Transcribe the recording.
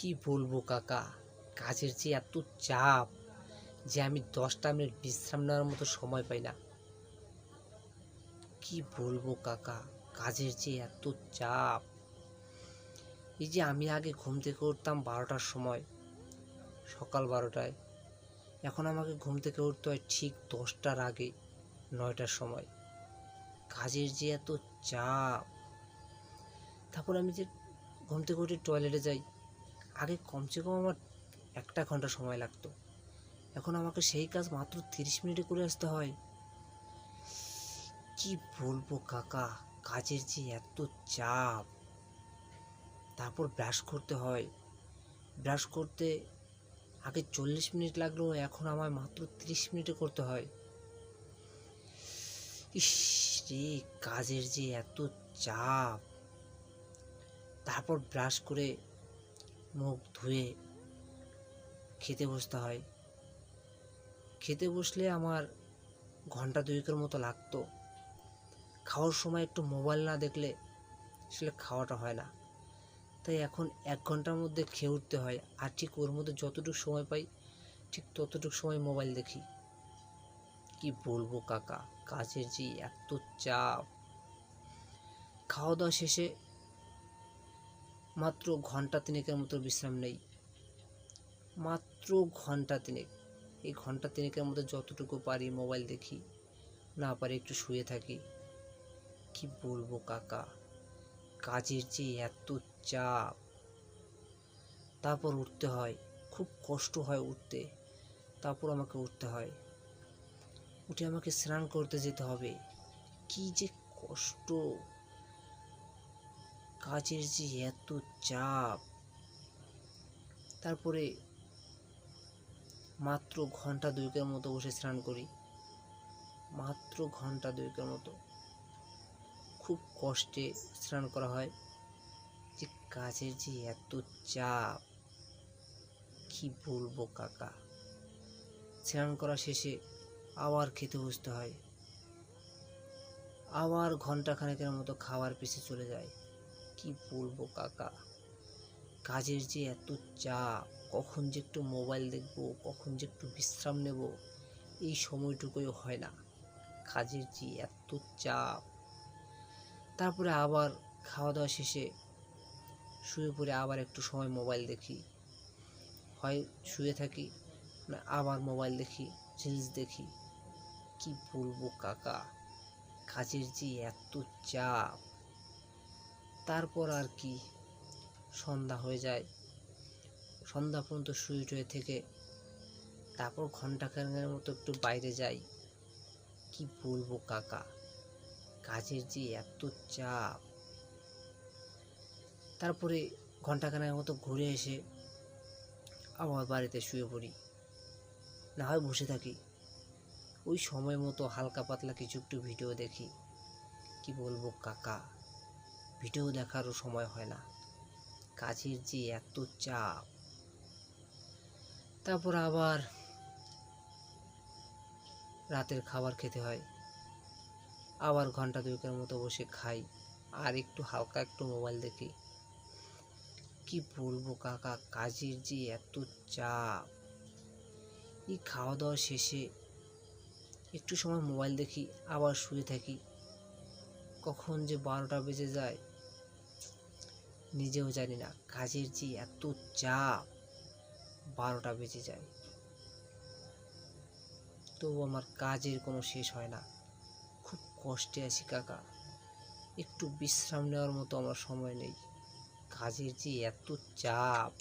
কি বলব কাকা? কাজের যে এত চাপ যে আমি দশটা মিনিট বিশ্রাম নেওয়ার মতো সময় পাই না। কি বলব কাকা? কাজের যে এত চাপ। এই যে আমি আগে ঘুম থেকে উঠতাম বারোটার সময়, সকাল বারোটায়। এখন আমাকে ঘুম থেকে উঠতে হয় ঠিক দশটার আগে, নয়টার সময়। কাজের যে এত চাপ। তারপর আমি যে ঘুম থেকে উঠে টয়লেটে যাই আগে কমসে কম আমার একটা ঘণ্টা সময় লাগতো। এখন আমাকে সেই কাজ মাত্র তিরিশ মিনিটে করে আসতে হয়। কি বলব কাকা, কাজের যে এত চাপ। তারপর ব্রাশ করতে হয়। ব্রাশ করতে আগে চল্লিশ মিনিট লাগল, এখন আমার মাত্র তিরিশ মিনিটে করতে হয়। ইস রে, কাজের যে এত চাপ। তারপর ব্রাশ করে মুখ ধুয়ে খেতে বসতে হয়। খেতে বসলে আমার ঘণ্টা দুয়েকের মতো লাগতো। খাওয়ার সময় একটু মোবাইল না দেখলে আসলে খাওয়াটা হয় না। তাই এখন এক ঘণ্টার মধ্যে খেয়ে উঠতে হয় আর ঠিক ওর মধ্যে যতটুকু সময় পাই ঠিক ততটুকু সময় মোবাইল দেখি। কি বলব কাকা, কাজের যে এত চাপ। খাওয়া দাওয়া শেষে মাত্র ঘণ্টা তিনেকের মতো বিশ্রাম নেই। মাত্র ঘণ্টা তিনেক। এই ঘণ্টা তিনেকের মধ্যে যতটুকু পারি মোবাইল দেখি, না পারি একটু শুয়ে থাকি। কি বলব কাকা? কাজের যে এত চাপ। তারপর উঠতে হয়, খুব কষ্ট হয় উঠতে। তারপর আমাকে উঠতে হয়। উঠে আমাকে স্নান করতে যেতে হবে। কি যে কষ্ট। কাজের যে এত চাপ, তারপরে মাত্র ঘণ্টা দুয়েকের মতো বসে স্নান করি। মাত্র ঘণ্টা দুয়েকের মতো খুব কষ্টে স্নান করা হয়। যে কাজের যে এত চাপ, কি বলব কাকা? স্নান করা শেষে আবার খেতে বসতে হয়। আবার ঘণ্টা খানেকের মতো খাওয়ার পিছে চলে যায়। কি বলব, কাকা? কাজের যে এত চাপ, কখন যে একটু মোবাইল দেখব, কখন যে একটু বিশ্রাম নেব, এই সময়টুকুই হয় না। কাজের যে এত চাপ। তারপরে আবার খাওয়া দাওয়া শেষে শুয়ে পড়ে আবার একটু সময় মোবাইল দেখি। হয় শুয়ে থাকি, না আবার মোবাইল দেখি রিলস দেখি। কি বলব, কাকা? কাজের যে এত চাপ তারপর আর কি সন্ধ্যা হয়ে যায়। সন্ধ্যা পর্যন্ত শুয়ে টুয়ে থেকে তারপর ঘণ্টা খানেকের মতো একটু বাইরে যাই। কি বলব কাকা? কাজের যে এত চাপ। তারপরে ঘন্টাখানেক মতো ঘুরে এসে আবার বাড়িতে শুয়ে পড়ি। না হয় বসে থাকি। ওই সময় মতো হালকা পাতলা কিছু একটু ভিডিও দেখি। কি বলব কাকা? ভিডিও দেখারও সময় হয় না। কাজের যে এত চাপ। তারপর আবার রাতের খাবার খেতে হয়। আবার ঘণ্টা দুয়েকের মতো বসে খাই। আর একটু হালকা একটু মোবাইল দেখি। কি বলব কাকা, কাজের যে এত চাপ। এই খাওয়া দাওয়া শেষে একটু সময় মোবাইল দেখি, আবার শুয়ে থাকি। কখন যে বারোটা বেজে যায়। নিজেও জানি না, কাজের যে এত চাপ, বারোটা বেজে যায়। তবু আমার কাজের কোনো শেষ হয় না। খুব কষ্টে আছি কাকা। একটু বিশ্রাম নেওয়ার মতো আমার সময় নেই। কাজের যে এত চাপ